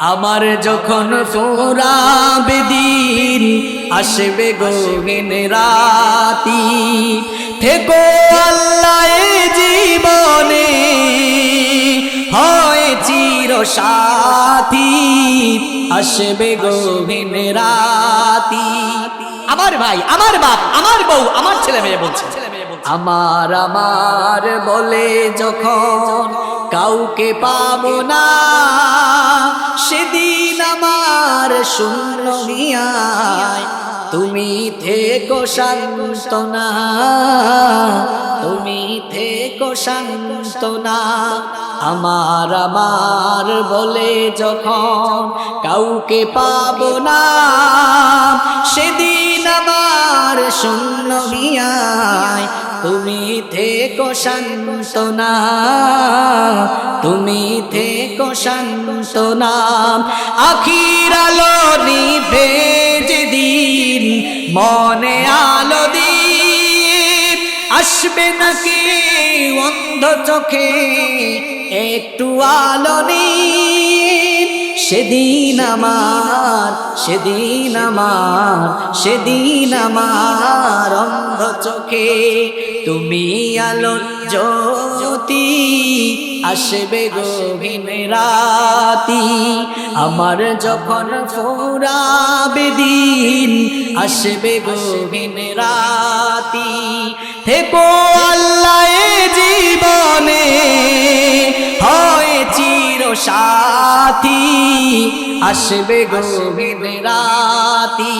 আমার যখন ফুরাবে দিন আসবে গহীন রাতি, থেকো আল্লাহ জীবনে, হয় চির সাথী, আসবে গহীন রাতি। আমার ভাই, আমার বাপ, আমার বউ, আমার ছেলে মেয়ে বলছে। আমার আমার বলে যখন কাউকে পাবো না সেদিন আমার শূন্য হিয়ায় তুমি থেকো শান্তনা তুমি থেকো শান্তনা আমার আমার বলে যখন কাউকে পাবো না শূন্য হিয়ায় তুমি থেকো শান্তনা, তুমি থেকো শান্তনা। আখির আলো নিভে যেদিন, মনে আলো দিন আসবে নাকি অন্ধ চোখে? একটু আলো নিন সেদিন আমার সেদিন আমার সেদিন আমার অন্ধ চোখে তুমি আলো জ্যোতি আসবে গভীর রাতি। আমার যখন ফোরাবে দিন, আসবে গভীর রাতি। থেকো সাথী আসবে গভীর রাতি।